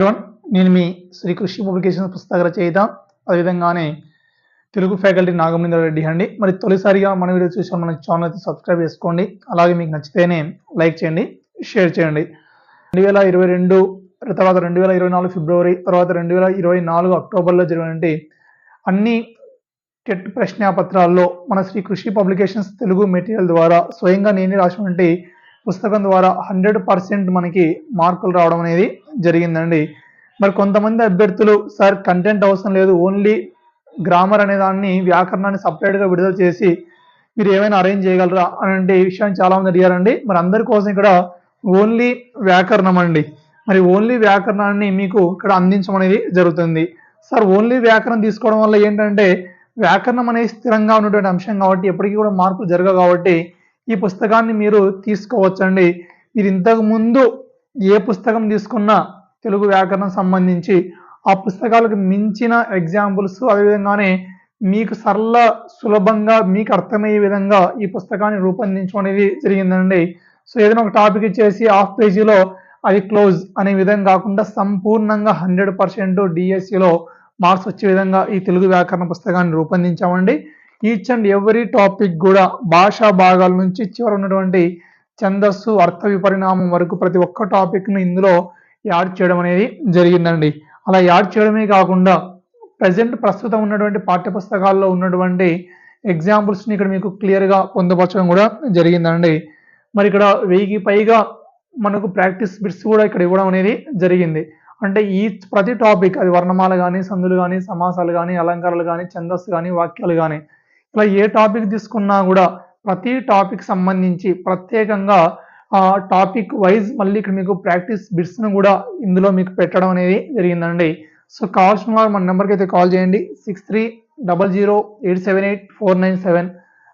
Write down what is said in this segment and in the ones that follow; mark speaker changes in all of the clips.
Speaker 1: నేను మీ శ్రీకృష్ణ పబ్లికేషన్ పుస్తక రచయిత అదేవిధంగానే తెలుగు ఫ్యాకల్టీ నాగమేంద్ర రెడ్డి అండి. మరి తొలిసారిగా మన వీడియో చూసిన మన ఛానల్ అయితే సబ్స్క్రైబ్ చేసుకోండి. అలాగే మీకు నచ్చితేనే లైక్ చేయండి షేర్ చేయండి. రెండు వేల ఇరవై రెండు తర్వాత రెండు వేల ఇరవై నాలుగు ఫిబ్రవరి తర్వాత రెండు వేల ఇరవై నాలుగు అక్టోబర్లో జరిగినటువంటి అన్ని టెట్ ప్రశ్నాపత్రాల్లో మన శ్రీ కృషి పబ్లికేషన్స్ తెలుగు మెటీరియల్ ద్వారా స్వయంగా నేనే రాసినటువంటి పుస్తకం ద్వారా హండ్రెడ్ పర్సెంట్ మనకి మార్కులు రావడం అనేది జరిగిందండి. మరి కొంతమంది అభ్యర్థులు సార్ కంటెంట్ అవసరం లేదు ఓన్లీ గ్రామర్ అనే దాన్ని వ్యాకరణాన్ని సపరేట్గా విడుదల చేసి మీరు ఏమైనా అరేంజ్ చేయగలరా? అనే విషయాన్ని చాలామంది అడిగారండి. మరి అందరి కోసం ఇక్కడ ఓన్లీ వ్యాకరణం అండి. మరి ఓన్లీ వ్యాకరణాన్ని మీకు ఇక్కడ అందించమనేది జరుగుతుంది. సార్ ఓన్లీ వ్యాకరణం తీసుకోవడం వల్ల ఏంటంటే వ్యాకరణం అనేది స్థిరంగా ఉన్నటువంటి అంశం కాబట్టి ఎప్పటికీ కూడా మార్పులు జరగవు కాబట్టి ఈ పుస్తకాన్ని మీరు తీసుకోవచ్చండి. మీరు ఇంతకు ముందు ఏ పుస్తకం తీసుకున్నా తెలుగు వ్యాకరణం సంబంధించి ఆ పుస్తకాలకు మించిన ఎగ్జాంపుల్స్ అదేవిధంగానే మీకు సరళ సులభంగా మీకు అర్థమయ్యే విధంగా ఈ పుస్తకాన్ని రూపొందించడం అనేది జరిగిందండి. సో ఏదైనా ఒక టాపిక్ ఇచ్చేసి హాఫ్ పేజీలో అది క్లోజ్ అనే విధంగా కాకుండా సంపూర్ణంగా హండ్రెడ్ పర్సెంట్ డిఎస్సిలో మార్క్స్ వచ్చే విధంగా ఈ తెలుగు వ్యాకరణ పుస్తకాన్ని రూపొందించామండి. ఈచ్ అండ్ ఎవ్రీ టాపిక్ కూడా భాషా భాగాల నుంచి చివరి ఉన్నటువంటి ఛందస్సు అర్థ విపరిణామం వరకు ప్రతి ఒక్క టాపిక్ను ఇందులో యాడ్ చేయడం అనేది జరిగిందండి. అలా యాడ్ చేయడమే కాకుండా ప్రజెంట్ ప్రస్తుతం ఉన్నటువంటి పాఠ్యపుస్తకాల్లో ఉన్నటువంటి ఎగ్జాంపుల్స్ని ఇక్కడ మీకు క్లియర్గా పొందుపరచడం కూడా జరిగిందండి. మరి ఇక్కడ వెయ్యికి పైగా మనకు ప్రాక్టీస్ బిట్స్ కూడా ఇక్కడ ఇవ్వడం అనేది జరిగింది. అంటే ఈ ప్రతి టాపిక్ అది వర్ణమాల కానీ సందులు కానీ సమాసాలు కానీ అలంకారాలు కానీ ఛందస్సు కానీ వాక్యాలు కానీ ఇట్లా ఏ టాపిక్ తీసుకున్నా కూడా ప్రతి టాపిక్ సంబంధించి ప్రత్యేకంగా టాపిక్ వైజ్ మళ్ళీ ఇక్కడ మీకు ప్రాక్టీస్ బిట్స్ను కూడా ఇందులో మీకు పెట్టడం అనేది జరిగిందండి. సో కావాల్సిన వారు మన నెంబర్కి అయితే కాల్ చేయండి. Six three double zero eight seven eight four nine seven.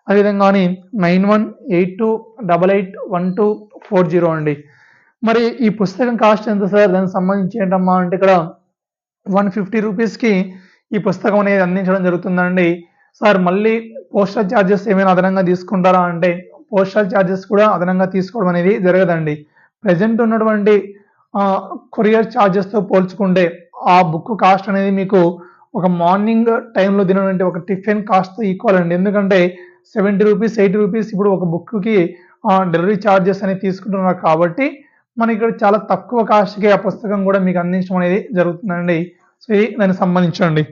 Speaker 1: అదేవిధంగాని nine one eight two double eight one two four zero అండి. మరి ఈ పుస్తకం కాస్ట్ ఎంత సార్? దానికి సంబంధించి ఏంటమ్మా అంటే ఇక్కడ వన్ ఫిఫ్టీ రూపీస్కి ఈ పుస్తకం అనేది అందించడం జరుగుతుందండి. సార్ మళ్ళీ పోస్టల్ ఛార్జెస్ ఏమైనా అదనంగా తీసుకుంటారా అంటే పోస్టల్ ఛార్జెస్ కూడా అదనంగా తీసుకోవడం అనేది జరగదండి. ప్రజెంట్ ఉన్నటువంటి కొరియర్ ఛార్జెస్తో పోల్చుకుంటే ఆ బుక్ కాస్ట్ అనేది మీకు ఒక మార్నింగ్ టైంలో తినటువంటి ఒక టిఫిన్ కాస్ట్ ఈక్వల్ అండి. ఎందుకంటే సెవెంటీ రూపీస్ ఎయిటీ రూపీస్ ఇప్పుడు ఒక బుక్కి డెలివరీ ఛార్జెస్ అనేది తీసుకుంటున్నారు కాబట్టి మనకి ఇక్కడ చాలా తక్కువ కాస్ట్కి ఆ పుస్తకం కూడా మీకు అందించడం అనేది జరుగుతుందండి. సో ఇది దానికి సంబంధించండి